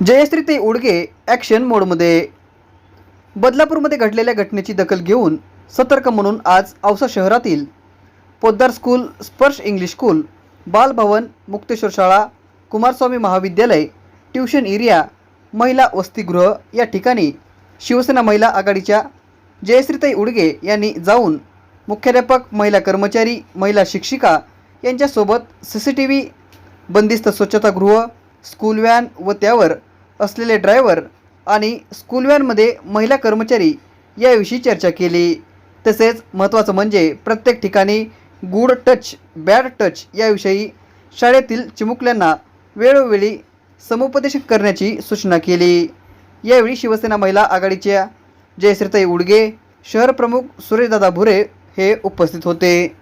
जयश्रीताई Udge action मोडमध्ये बदलापूरमध्ये घडलेल्या घटनेची दखल घेऊन सतर्क म्हणून आज औसा शहरातील Poddar school Sparsh English school Bal Bhavan Mukteshwar शाळा कुमारस्वामी महाविद्यालय ट्युशन एरिया महिला वसतिगृह या ठिकाणी शिवसेना महिला आघाडीच्या जयश्रीताई उडगे यांनी जाऊन मुख्याध्यापक महिला कर्मचारी महिला शिक्षिका यांच्यासोबत सी सी टी व्ही बंदिस्त स्वच्छतागृह स्कूल व्हॅन व त्यावर असलेले ड्रायव्हर आणि स्कूल व्हॅनमध्ये महिला कर्मचारी याविषयी चर्चा केली. तसेच महत्त्वाचं म्हणजे प्रत्येक ठिकाणी गुड टच बॅड टच याविषयी शाळेतील चिमुकल्यांना वेळोवेळी समुपदेशन करण्याची सूचना केली. यावेळी शिवसेना महिला आघाडीच्या जयश्रीताई उडगे शहर प्रमुख सुरेशदादा भुरे हे उपस्थित होते.